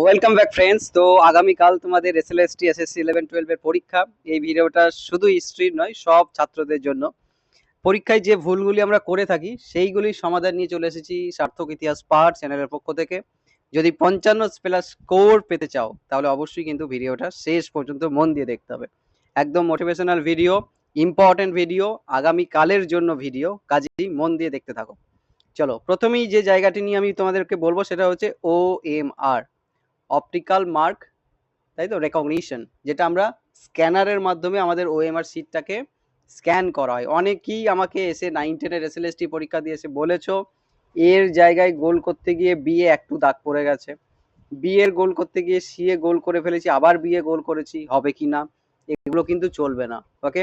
Welcome back friends তো আগামীকাল তোমাদের এসএলএসটি এসএসসি ইলেভেন টুয়েলভের পরীক্ষা। এই ভিডিওটা শুধু হিস্ট্রির নয়, সব ছাত্রদের জন্য। পরীক্ষায় যে ভুলগুলি আমরা করে থাকি সেইগুলির সমাধান নিয়ে চলে এসেছি সার্থক ইতিহাস পাঠ চ্যানেলের পক্ষ থেকে। যদি পঞ্চান্ন প্লাস স্কোর পেতে চাও, তাহলে অবশ্যই কিন্তু ভিডিওটা শেষ পর্যন্ত মন দিয়ে দেখতে হবে। একদম মোটিভেশনাল ভিডিও ইম্পর্টেন্ট ভিডিও আগামীকালের জন্য ভিডিও কাজেই মন দিয়ে দেখতে থাকো। চলো, প্রথমেই যে জায়গাটি নিয়ে আমি তোমাদেরকে বলব, সেটা হচ্ছে O M R optical mark তাই তো? রেকগনিশন যেটা আমরা স্ক্যানারের মাধ্যমে আমাদের ওএমআর সিটটাকে স্ক্যান করা হয়। অনেকেই আমাকে এসে নাইন টেনের এসএলএসটি পরীক্ষা দিয়ে এসে বলেছ, এর জায়গায় গোল করতে গিয়ে বিয়ে একটু দাগ পড়ে গেছে। বিয়ের গোল করতে গিয়ে সিএ গোল করে ফেলেছি, আবার বিয়ে গোল করেছি, হবে কি না? এগুলো কিন্তু চলবে না okay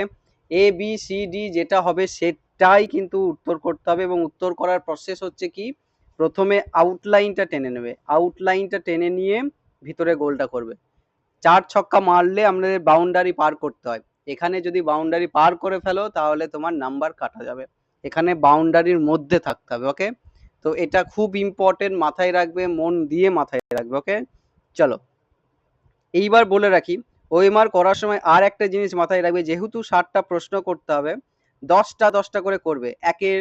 A B C D যেটা হবে সেটাই কিন্তু উত্তর করতে হবে এবং উত্তর করার প্রসেস হচ্ছে কি? প্রথমে আউটলাইনটা টেনে নেবে। আউটলাইনটা টেনে নিয়ে ভিতরে গোলটা করবে। চার ছক্কা মারলে আমাদের বাউন্ডারি পার করতে হয়। এখানে যদি বাউন্ডারি পার করে ফেলো, তাহলে তোমার নাম্বার কাটা যাবে। এখানে বাউন্ডারির মধ্যে থাকতে হবে ওকে তো এটা খুব ইম্পর্টেন্ট মাথায় রাখবে, মন দিয়ে মাথায় রাখবে ওকে চলো। এইবার বলে রাখি ওএমআর করার সময় আর একটা জিনিস মাথায় রাখবে, যেহেতু ষাটটা প্রশ্ন করতে হবে, দশটা দশটা করে করবে। একের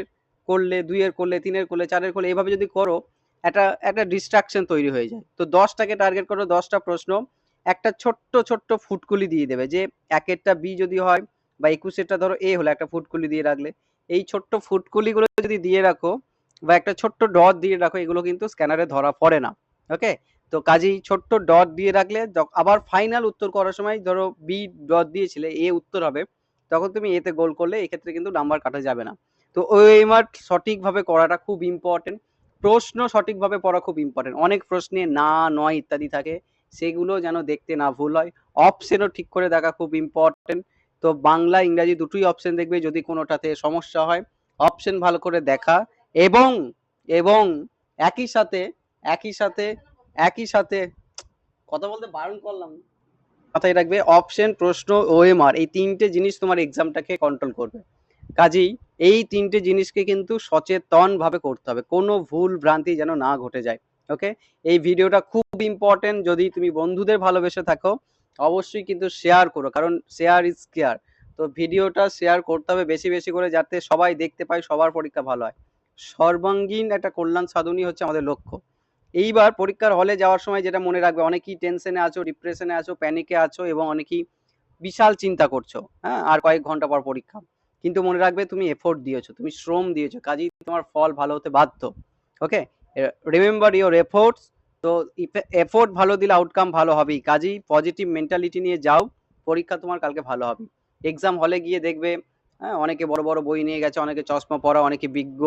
করলে, দুইয়ের করলে, তিনের করলে, চারের করলে এভাবে যদি করো একটা একটা ডিস্ট্রাকশন তৈরি হয়ে যায়। তো দশটাকে টার্গেট করো, দশটা প্রশ্ন, একটা ছোট্ট ছোট্ট ফুটকুলি দিয়ে দেবে যে একেরটা বি যদি হয় বা একুশেরটা ধরো এ হলো, একটা ফুটকুলি দিয়ে রাখলে, এই ছোট্ট ফুটকুলিগুলো যদি দিয়ে রাখো বা একটা ছোট্ট ডট দিয়ে রাখো, এগুলো কিন্তু স্ক্যানারে ধরা পড়ে না ওকে তো কাজেই ছোট্ট ডট দিয়ে রাখলে আবার ফাইনাল উত্তর করার সময় ধরো বি ডট দিয়েছিলে এ উত্তর হবে, তখন তুমি এতে গোল করলে, এক্ষেত্রে কিন্তু নাম্বার কাটা যাবে না। তো ওই ওএমআর সঠিকভাবে করাটা খুব ইম্পর্টেন্ট প্রশ্ন সঠিকভাবে পড়া খুব ইম্পর্টেন্ট অনেক প্রশ্নে না, নয় ইত্যাদি থাকে। সেগুলো যেন দেখতে না ভুল হয়। অপশনও ঠিক করে দেখা খুব ইম্পর্টেন্ট তো বাংলা, ইংরাজি দুটোই অপশন দেখবে যদি কোনোটাতে সমস্যা হয়। অপশন ভালো করে দেখা এবং এবং একই সাথে একই সাথে একই সাথে, কথা বলতে বারণ করলাম। মাথায় রাখবে অপশন প্রশ্ন ওএমআর এই তিনটে জিনিস তোমার এক্সামটাকে কন্ট্রোল করবে। কাজেই এই তিনটে জিনিসকে কিন্তু সচেতন ভাবে করতে হবে। কোনো ভুল ভ্রান্তি যেন না ঘটে যায় ওকে এই ভিডিওটা খুব ইম্পর্টেন্ট যদি তুমি বন্ধুদের ভালোবেসে থাকো, অবশ্যই কিন্তু শেয়ার করো, কারণ শেয়ার ইজ কেয়ার তো ভিডিওটা শেয়ার করতে হবে বেশি বেশি করে যাতে সবাই দেখতে পায়, সবার পরীক্ষা ভালো হয়। সর্বাঙ্গীন একটা কল্যাণ সাধনই হচ্ছে আমাদের লক্ষ্য। এইবার পরীক্ষার হলে যাওয়ার সময় যেটা মনে রাখবে, অনেকেই টেনশনে আছো ডিপ্রেশনে আছো প্যানিকে আছো এবং অনেকেই বিশাল চিন্তা করছ হ্যাঁ? আর কয়েক ঘণ্টা পর পরীক্ষা। কিন্তু মনে রাখবে তুমি এফোর্ট দিয়েছ, তুমি শ্রম দিয়েছ, কাজেই তোমার ফল ভালো হতে বাধ্য ওকে রিমেম্বার ইওর এফোর্টস তো এফোর্ট ভালো দিলে আউটকাম ভালো হবেই, কাজেই পজিটিভ মেন্টালিটি নিয়ে যাও, পরীক্ষা তোমার কালকে ভালো হবে। এক্সাম হলে গিয়ে দেখবে হ্যাঁ অনেকে বড় বড় বই নিয়ে গেছে, অনেকে চশমা পরা, অনেকে বিজ্ঞ,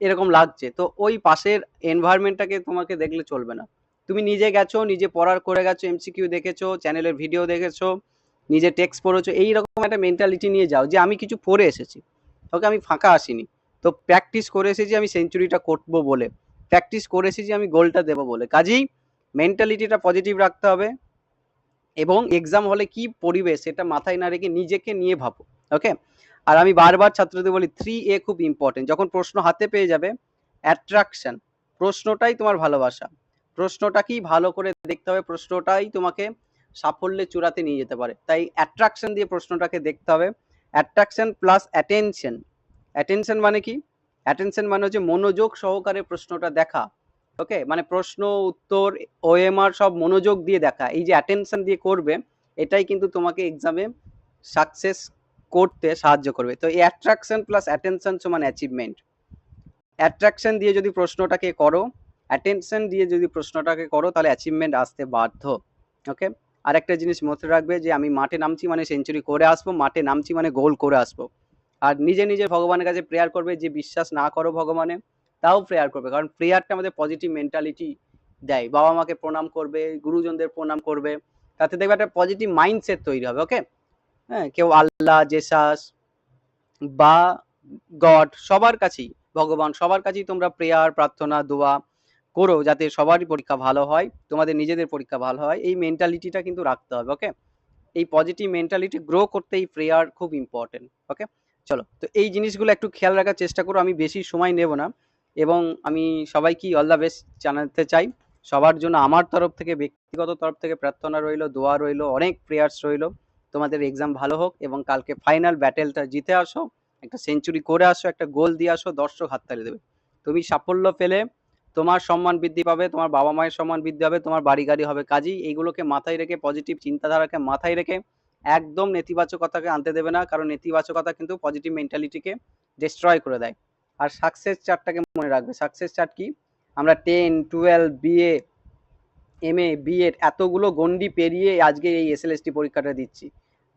এরকম লাগছে। তো ওই পাশের এনভায়রনমেন্টটাকে তোমাকে দেখলে চলবে না। তুমি নিজে গেছো, নিজে পড়ার করে গেছো এমসিকিউ দেখেছ চ্যানেলের ভিডিও দেখেছ নিজে টেক্সট পড়েছো, এইরকম একটা মেন্টালিটি নিয়ে যাও যে আমি কিছু পড়ে এসেছি। ওকে আমি ফাঁকা আসিনি। তো প্র্যাকটিস করে এসেছি আমি সেঞ্চুরিটা করব বলে প্র্যাকটিস করে এসেছি আমি গোলটা দেবো বলে। কাজেই মেন্টালিটিটা পজিটিভ রাখতে হবে এবং এক্সাম হলে কি পরিবেশ সেটা মাথায় না রেখে নিজেকে নিয়ে ভাবো ওকে আর আমি বারবার ছাত্রদের বলি থ্রি এ খুব ইম্পর্টেন্ট যখন প্রশ্ন হাতে পেয়ে যাবে অ্যাট্রাকশন প্রশ্নটাই তোমার ভালোবাসা। প্রশ্নটাকেই ভালো করে দেখতে হবে, প্রশ্নটাই তোমাকে সাফল্যের চূড়াতে নিয়ে যেতে পারে। তাই অ্যাট্রাকশন দিয়ে প্রশ্নটাকে দেখতে হবে। অ্যাট্রাকশন প্লাস অ্যাটেনশন অ্যাটেনশন মানে কি? অ্যাটেনশন মানে হচ্ছে মনোযোগ সহকারে প্রশ্নটা দেখা। ওকে মানে প্রশ্ন, উত্তর ওএমআর সব মনোযোগ দিয়ে দেখা। এই যে অ্যাটেনশন দিয়ে করবে, এটাই কিন্তু তোমাকে এক্সামে সাকসেস করতে সাহায্য করবে। তো এই অ্যাট্রাকশন প্লাস অ্যাটেনশন সমান অ্যাচিভমেন্ট অ্যাট্রাকশন দিয়ে যদি প্রশ্নটাকে করো অ্যাটেনশন দিয়ে যদি প্রশ্নটাকে করো, তাহলে অ্যাচিভমেন্ট আসতে বাধ্য। ওকে আর একটা জিনিস মনে রাখবে যে আমি মাঠে নামছি মানে সেঞ্চুরি করে আসব, মাঠে নামছি মানে গোল করে আসব। আর নিজে নিজে ভগবানের কাছে প্রেয়ার করবে যে বিশ্বাস না করো ভগবানে, তাও প্রেয়ার করবে। কারণ প্রেয়ারটা আমাদের পজিটিভ মেন্টালিটি দেয়। বাবা মাকে প্রণাম করবে, গুরুজনদের প্রণাম করবে। তাতে দেখবে একটা পজিটিভ মাইন্ডসেট তৈরি হবে ওকে হ্যাঁ কেউ আল্লাহ জেসাস বা গড সবার কাছেই, ভগবান সবার কাছেই তোমরা প্রেয়ার প্রার্থনা, দোয়া করো যাতে সবারই পরীক্ষা ভালো হয়, তোমাদের নিজেদের পরীক্ষা ভালো হয়, এই মেন্টালিটিটা কিন্তু রাখতে হবে ওকে এই পজিটিভ মেন্টালিটি গ্রো করতে এই প্রেয়ার খুব ইম্পর্টেন্ট ওকে চলো, তো এই জিনিসগুলো একটু খেয়াল রাখার চেষ্টা করো, আমি বেশি সময় নেব না এবং আমি সবাইকেই অল দ্য বেস্ট জানাতে চাই। সবার জন্য আমার তরফ থেকে, ব্যক্তিগত তরফ থেকে প্রার্থনা রইল, দোয়া রইল, অনেক প্রেয়ার্স রইল। তোমাদের এক্সাম ভালো হোক এবং কালকে ফাইনাল ব্যাটেলটা জিতে আসো, একটা সেঞ্চুরি করে আসো, একটা গোল দিয়ে আসো, দর্শক হাততালি দেবে। তুমি সাফল্য পেলে তোমার সম্মান বৃদ্ধি পাবে, তোমার বাবা মায়ের সম্মান বৃদ্ধি হবে, তোমার বাড়ি গাড়ি হবে। কাজেই এইগুলোকে মাথায় রেখে পজিটিভ চিন্তাধারাকে মাথায় রেখে একদম নেতিবাচকতাকে আনতে দেবে না, কারণ নেতিবাচকতা কিন্তু পজিটিভ মেন্টালিটিকে ডিস্ট্রয় করে দেয়। আর সাকসেস চার্টটাকে মনে রাখবে। সাকসেস চার্ট কি? আমরা ten twelve BA M A BEd এতগুলো গণ্ডি পেরিয়ে আজকে এই এসএলএসটি পরীক্ষাটা দিচ্ছি।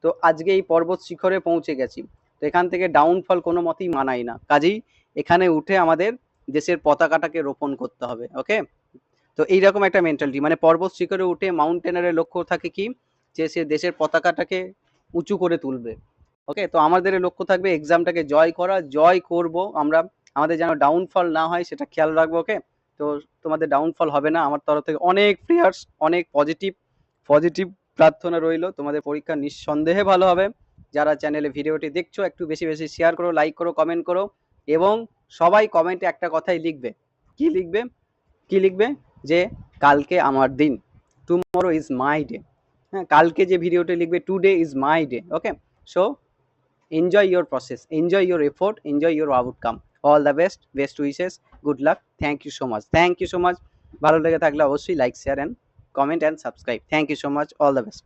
তো আজকে এই পর্বত শিখরে পৌঁছে গেছি। তো এখান থেকে ডাউনফল কোনো মতেই মানাই না। কাজেই এখানে উঠে আমাদের দেশের পতাকাটাকে রোপণ করতে হবে ওকে তো এইরকম একটা মেন্টালিটি মানে পর্বত শিখরে উঠে মাউন্টেনারের লক্ষ্য থাকে কি? যে সে দেশের পতাকাটাকে উঁচু করে তুলবে ওকে তো আমাদের লক্ষ্য থাকবে এক্সামটাকে জয় করা, জয় করব আমরা। আমাদের যেন ডাউনফল না হয়, সেটা খেয়াল রাখব ওকে তো তোমাদের ডাউনফল হবে না। আমার তরফ থেকে অনেক প্রেয়ার্স অনেক পজিটিভ পজিটিভ প্রার্থনা রইল। তোমাদের পরীক্ষা নিঃসন্দেহে ভালো হবে। যারা চ্যানেলে ভিডিওটি দেখছ, একটু বেশি বেশি শেয়ার করো লাইক করো কমেন্ট করো। এবং সবাই কমেন্টে একটা কথাই লিখবে। কি লিখবে? কি লিখবে? যে কালকে আমার দিন টুমরো ইজ মাই ডে হ্যাঁ কালকে যে ভিডিওটি লিখবে today is my day okay so enjoy your process enjoy your effort enjoy your outcome all the best best wishes good luck thank you so much thank you so much ভালো লেগে থাকলে অবশ্যই like share and comment and subscribe thank you so much all the best